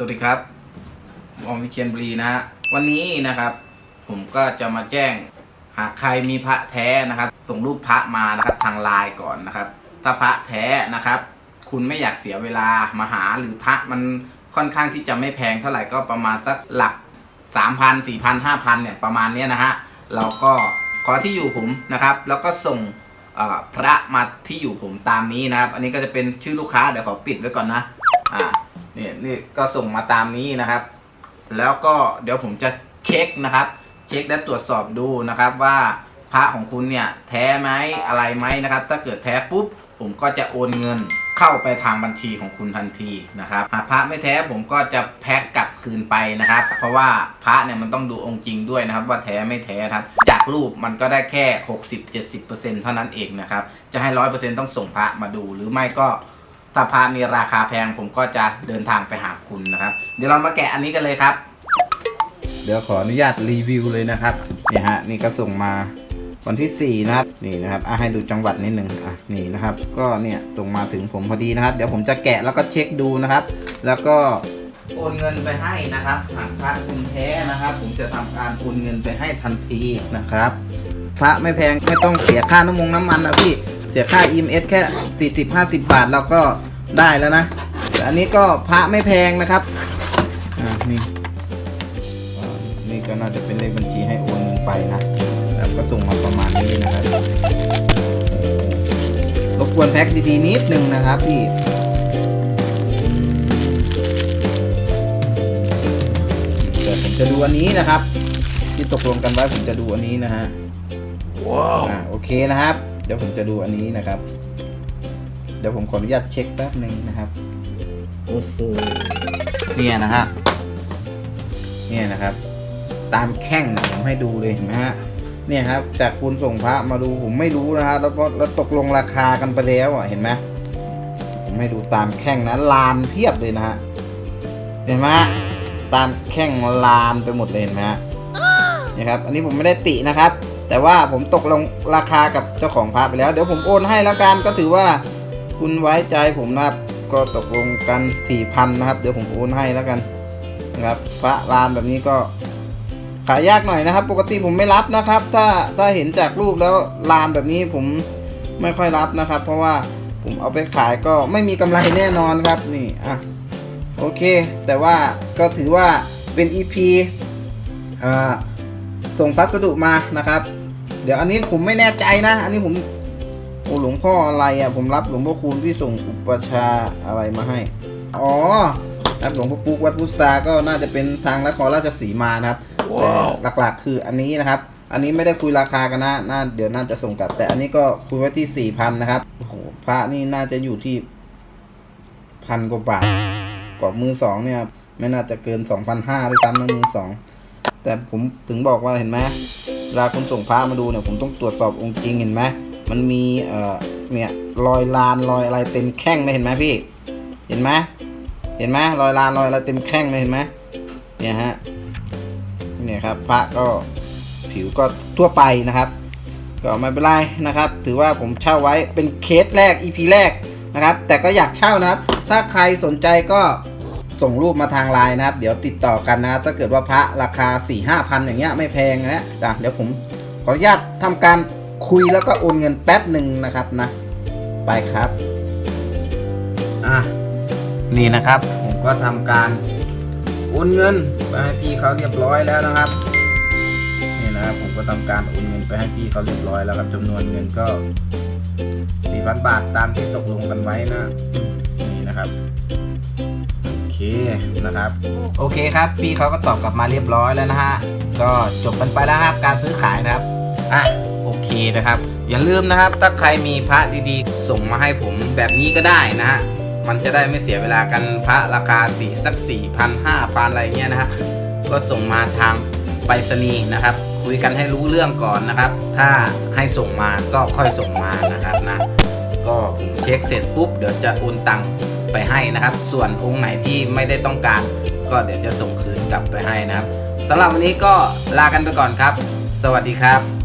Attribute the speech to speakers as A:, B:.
A: สวัสดีครับมอมวิเชียนบุรีนะฮะ วันนี้นะครับ ผมก็จะมาแจ้ง หากใครมีพระแท้นะครับ ส่งรูปพระมานะครับทางไลน์ก่อนนะครับ ถ้าพระแท้นะครับ คุณไม่อยากเสียเวลามาหาหรือพระมันค่อนข้างที่จะไม่แพงเท่าไหร่ก็ประมาณสักหลัก 3 0 0 0 4 0 0 0 5,000เนี่ยประมาณเนี้ยนะฮะ เราก็ขอที่อยู่ผมนะครับ แล้วก็ส่งพระมาที่อยู่ผมตามนี้นะครับ อันนี้ก็จะเป็นชื่อลูกค้าเดี๋ยวขอปิดไว้ก่อนนะ อ่า นี่นี่ก็ส่งมาตามนี้นะครับ แล้วก็เดี๋ยวผมจะเช็คนะครับ เช็คและตรวจสอบดูนะครับว่าพระของคุณเนี่ยแท้ไหมอะไรไหมนะครับ ถ้าเกิดแท้ปุ๊บผมก็จะโอนเงินเข้าไปทางบัญชีของคุณทันทีนะครับหากพระไม่แท้ผมก็จะแพ็คกลับคืนไปนะครับ เพราะว่าพระเนี่ยมันต้องดูองค์จริงด้วยนะครับ ว่าแท้ไม่แท้ครับ จากรูปมันก็ได้แค่ 60-70%เท่านั้นเองนะครับ จะให้ 100%ต้องส่งพระมาดูหรือไม่ก็ ถ้าพระมีราคาแพงผมก็จะเดินทางไปหาคุณนะครับ เดี๋ยวเรามาแกะอันนี้กันเลยครับ เดี๋ยวขออนุญาตรีวิวเลยนะครับนี่ฮะนี่ก็ส่งมาวันที่ 4 นะครับนี่นะครับอะให้ดูจังหวัดนิดนึงอะนี่นะครับ ก็เนี่ยส่งมาถึงผมพอดีนะครับ เดี๋ยวผมจะแกะแล้วก็เช็คดูนะครับ แล้วก็โอนเงินไปให้นะครับหากพระคุณแท้นะครับ ผมจะทำการโอนเงินไปให้ทันทีนะครับ พระไม่แพงไม่ต้องเสียค่าน้ำมงน้ำมันนะพี่ เสียค่า EMS แค่ 40-50 บาทเราก็ได้แล้วนะ แต่อันนี้ก็พระไม่แพงนะครับ อ่า นี่อ่านี่ก็น่าจะเป็นเลขบัญชีให้โอนเงินไปนะ แล้วก็ส่งมาประมาณนี้นะครับ รบกวนแพ็คดีๆนิดนึงนะครับพี่เดี๋ยวผมจะดูอันนี้นะครับ ที่ตกลงกันไว้ผมจะดูอันนี้นะฮะ
B: ว้าว
A: อ่าโอเคนะครับ เดี๋ยวผมจะดูอันนี้นะครับ เดี๋ยวผมขออนุญาตเช็คแป๊บหนึ่งนะครับโอ้โหเนี่ยนะฮะเนี่ยนะครับ ตามแข้งผมให้ดูเลยเห็นไหมฮะเนี่ยครับ จากคุณส่งพระมาดูผมไม่รู้นะฮะแล้วก็แล้วตกลงราคากันไปแล้วอะเห็นไหมผมให้ดูตามแข้งนะลานเพียบเลยนะฮะเห็นไหมตามแข้งลานไปหมดเลยเห็นไหมฮะนี่ครับ อันนี้ผมไม่ได้ตินะครับ แต่ว่าผมตกลงราคากับเจ้าของพระไปแล้ว เดี๋ยวผมโอนให้แล้วกันก็ถือว่าคุณไว้ใจผมนะครับ ก็ตกลงกันสี่พันนะครับ เดี๋ยวผมโอนให้แล้วกันนะครับพระลานแบบนี้ก็ขายยากหน่อยนะครับ ปกติผมไม่รับนะครับ ถ้าถ้าเห็นจากรูปแล้วลานแบบนี้ผมไม่ค่อยรับนะครับ เพราะว่าผมเอาไปขายก็ไม่มีกำไรแน่นอนครับนี่อะโอเค แต่ว่าก็ถือว่าเป็น EP อ่าส่งพัสดุมานะครับ ดี๋ยวอันนี้ผมไม่แน่ใจนะ อันนี้ผมโอ้หลวงพ่ออะไรอะ ผมรับหลวงพ่อคูณที่ส่งอุปชฌาย์อะไรมาให้ อ๋อรับหลวงพ่อปุ๊กวัดพุทธาก็น่าจะเป็นทางนครราชสีมานะครับ
B: ว้าว
A: แต่หลักๆคืออันนี้นะครับ อันนี้ไม่ได้คุยราคากันนะน่าเดี๋ยวน่าจะส่งกลับ แต่อันนี้ก็คุยไว้ที่สี่พันนะครับโอ้โหพระนี่น่าจะอยู่ที่พันกว่าบาทกว่ามือสองเนี่ย ไม่น่าจะเกินสองพันห้าด้วยซ้ำนะมือสองแต่ผมถึงบอกว่าเห็นไหม เวลาคุณส่งพระมาดูเนี่ยผมต้องตรวจสอบองค์จริงเห็นไหมมันมีเอ่อเนี่ยรอยลานรอยอะไรเต็มแข้งเลยเห็นไหมพี่ เห็นไหมเห็นไหมรอยลานรอยอะไรเต็มแข้งเลยเห็นไหมเนี่ยฮะเนี่ยครับพระก็ผิวก็ทั่วไปนะครับ ก็ไม่เป็นไรนะครับ ถือว่าผมเช่าไว้เป็นเคสแรก EP แรกนะครับ แต่ก็อยากเช่านะครับ ถ้าใครสนใจก็ ส่งรูปมาทางไลน์นะครับ เดี๋ยวติดต่อกันนะถ้าเกิดว่าพระราคา4 5พันอย่างเงี้ยไม่แพงนะอะเดี๋ยวผมขออนุญาตทำการคุยแล้วก็โอนเงินแป๊บหนึ่งนะครับนะ ไปครับอะนี่นะครับ ผมก็ทำการโอนเงินไปให้พี่เขาเรียบร้อยแล้วนะครับนี่นะครับผมก็ทำการโอนเงินไปให้พี่เขาเรียบร้อยแล้วครับจำนวนเงินก็4,000บาทตามที่ตกลงกันไว้นะนี่นะครับ เคนะครับโอเคครับพี่เขาก็ตอบกลับมาเรียบร้อยแล้วนะฮะก็จบกันไปแล้วครับการซื้อขายนะครับอะโอเคนะครับ อย่าลืมนะครับถ้าใครมีพระดีๆ ส่งมาให้ผมแบบนี้ก็ได้นะฮะมันจะได้ไม่เสียเวลากันพระราคาสี่สักสี่พันห้าพันอะไรเงี้ยนะฮะก็ส่งมาทางไปรษณีย์นะครับ คุยกันให้รู้เรื่องก่อนนะครับ ถ้าให้ส่งมาก็ค่อยส่งมานะครับนะก็ผมเช็คเสร็จปุ๊บเดี๋ยวจะโอนตังค์ ไปให้นะครับ ส่วนองค์ไหนที่ไม่ได้ต้องการ ก็เดี๋ยวจะส่งคืนกลับไปให้นะครับสำหรับวันนี้ก็ลากันไปก่อนครับ สวัสดีครับ